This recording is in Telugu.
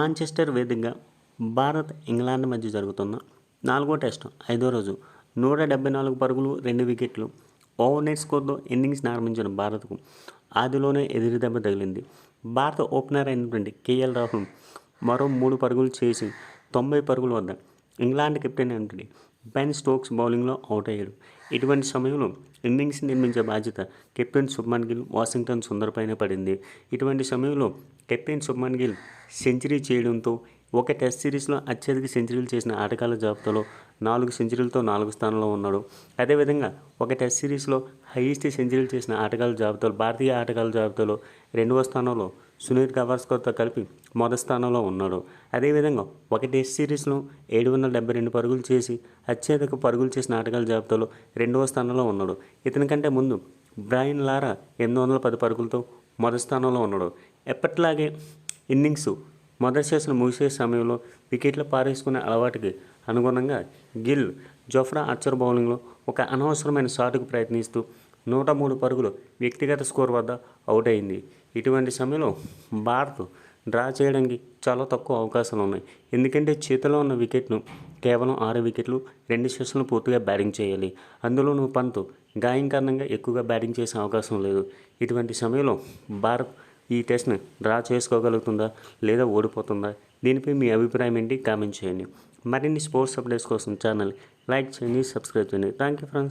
మాంచెస్టర్ వేదికగా భారత్ ఇంగ్లాండ్ మధ్య జరుగుతున్న నాలుగో టెస్టు ఐదో రోజు. నూట డెబ్బై నాలుగు పరుగులు రెండు వికెట్లు ఓవర్ నైట్ స్కోర్తో ఇన్నింగ్స్ ఆరంభించిన భారత్కు ఆదిలోనే ఎదురు దెబ్బ తగిలింది. భారత ఓపెనర్ అయినటువంటి కేఎల్ రాహుల్ మరో మూడు పరుగులు చేసి తొంభై పరుగుల వద్ద ఇంగ్లాండ్ కెప్టెన్ అయినటువంటి బెన్ స్టోక్స్ బౌలింగ్లో అవుట్ అయ్యాడు. ఇటువంటి సమయంలో ఇన్నింగ్స్ నిర్మించే బాధ్యత కెప్టెన్ శుభ్మన్ గిల్ వాషింగ్టన్ సుందర్ పైన పడింది. ఇటువంటి సమయంలో కెప్టెన్ శుభ్మన్ గిల్ సెంచరీ చేయడంతో ఒక టెస్ట్ సిరీస్లో అత్యధిక సెంచరీలు చేసిన ఆటగాళ్ళ జాబితాలో నాలుగు సెంచరీలతో నాలుగు స్థానంలో ఉన్నాడు. అదేవిధంగా ఒక టెస్ట్ సిరీస్లో హైయెస్ట్ సెంచరీలు చేసిన ఆటగాళ్ళ జాబితాలో భారతీయ ఆటగాళ్ళ జాబితాలో రెండవ స్థానంలో సునీల్ గవాస్కర్తో కలిపి మొదటి స్థానంలో ఉన్నాడు. అదేవిధంగా ఒక టెస్ట్ సిరీస్లో ఏడు వందల డెబ్బై రెండు పరుగులు చేసి అత్యధిక పరుగులు చేసిన ఆటగాళ్ళ జాబితాలో రెండవ స్థానంలో ఉన్నాడు. ఇతని కంటే ముందు బ్రాయిన్ లారా ఎనిమిది వందల పది పరుగులతో మొదటి స్థానంలో ఉన్నాడు. ఎప్పటిలాగే ఇన్నింగ్స్ మొదటి చేసిన ముగిసే సమయంలో వికెట్లు పారేసుకునే అలవాటుకి అనుగుణంగా గిల్ జోఫ్రా ఆర్చర్ బౌలింగ్లో ఒక అనవసరమైన షాటుకు ప్రయత్నిస్తూ నూట మూడు పరుగులు వ్యక్తిగత స్కోర్ వద్ద అవుట్ అయింది. ఇటువంటి సమయంలో భారత్ డ్రా చేయడానికి చాలా తక్కువ అవకాశాలు ఉన్నాయి. ఎందుకంటే చేతిలో ఉన్న వికెట్ను కేవలం ఆరు వికెట్లు రెండు సెషన్లు పూర్తిగా బ్యాటింగ్ చేయాలి. అందులోనూ పంత్ గాయం కారణంగా ఎక్కువగా బ్యాటింగ్ చేసే అవకాశం లేదు. ఇటువంటి సమయంలో భారత్ ఈ టెస్ట్ని డ్రా చేసుకోగలుగుతుందా లేదా ఓడిపోతుందా? దీనిపై మీ అభిప్రాయం ఏంటి? కామెంట్ చేయండి. మరిన్ని స్పోర్ట్స్ అప్డేట్స్ కోసం ఛానల్ లైక్ చేయండి సబ్స్క్రైబ్ చేయండి. Thank you friends.